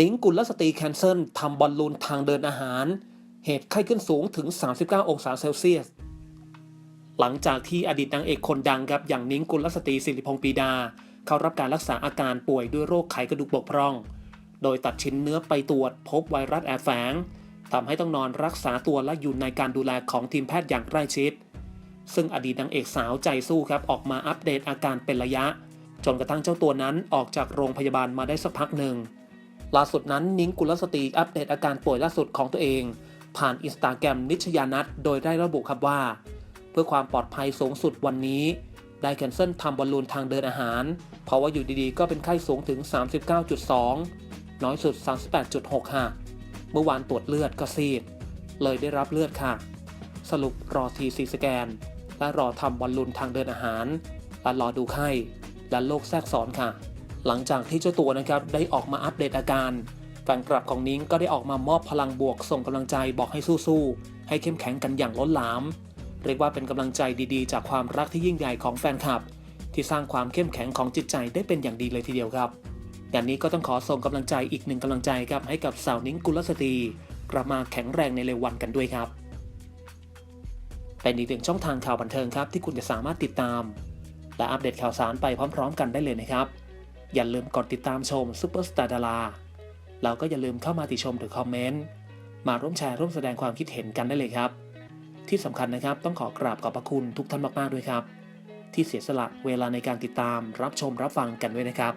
นิ้งกุลสตรีแคนเซิลทำบอลลูนทางเดินอาหาร เหตุไข้ขึ้นสูงถึง 39 องศาเซลเซียส หลังจากที่อดีตนางเอกคนดังครับอย่างนิ้งกุลสตรีสิริพงษ์ปีดา เข้ารับการรักษาอาการป่วยด้วยโรคไขกระดูกบกพร่อง โดยตัดชิ้นเนื้อไปตรวจพบไวรัสแอบแฝงทำให้ต้องนอนรักษาตัวและอยู่ในการดูแลของทีมแพทย์อย่างใกล้ชิด ซึ่งอดีตนางเอกสาวใจสู้ครับออกมาอัปเดตอาการเป็นระยะ จนกระทั่งเจ้าตัวนั้นออกจากโรงพยาบาลมาได้สักพักหนึ่ง ล่าสุดนั้นนิ้งกุลสตรีอัปเดตอาการป่วยล่าสุดของตัวเอง ผ่านอินสตาแกรมนิชยานัทโดยได้ระบุครับว่า เพื่อความปลอดภัยสูงสุดวันนี้ ได้แคนเซิลทำบอลลูนทางเดินอาหาร เพราะว่าอยู่ดีๆ ก็เป็นไข้สูงถึง 39.2 น้อยสุด 38.6 ค่ะ เมื่อวานตรวจเลือดก็ซีด เลยได้รับเลือดค่ะ สรุปรอทีซีสแกน และรอทำบอลลูนทางเดินอาหารและรอดูไข้และโรคแทรกซ้อนค่ะ หลังจากที่เจ้าตัวนะครับได้ออกมาอัปเดตอาการแฟนคลับของนิ้งก็ได้ออกมามอบพลังบวกส่งกำลังใจบอกให้สู้ๆ ให้เข้มแข็งกันอย่างล้นหลาม เรียกว่าเป็นกำลังใจดีๆ จากความรักที่ยิ่งใหญ่ของแฟนคลับ ที่สร้างความเข้มแข็งของจิตใจได้เป็นอย่างดีเลยทีเดียวครับอย่างนี้ก็ต้องขอส่งกำลังใจอีกหนึ่งกำลังใจครับให้กับสาวนิ้งกุลสตรีกลับมาแข็งแรงในเร็ววันกันด้วยครับเป็นอีกหนึ่งช่องทางข่าวบันเทิงครับที่คุณจะสามารถติดตาม และอัปเดตข่าวสารไปพร้อม ๆ กันได้เลยนะครับ อย่าลืมกดติดตามชมซ u เปอร์สตาร์ดาราแล้วก็อย่าลืมเข้ามาติชมหรือคอมเมนต์ มาร่วมแชร์ร่วมแสดงความคิดเห็นกันได้เลยครับ ที่สำคัญนะครับต้องขอกราบขอบพระคุณทุกท่านมากๆด้วยครับ ที่เสียสละเวลาในการติดตามรับชมรับฟังกันด้วยนะครับ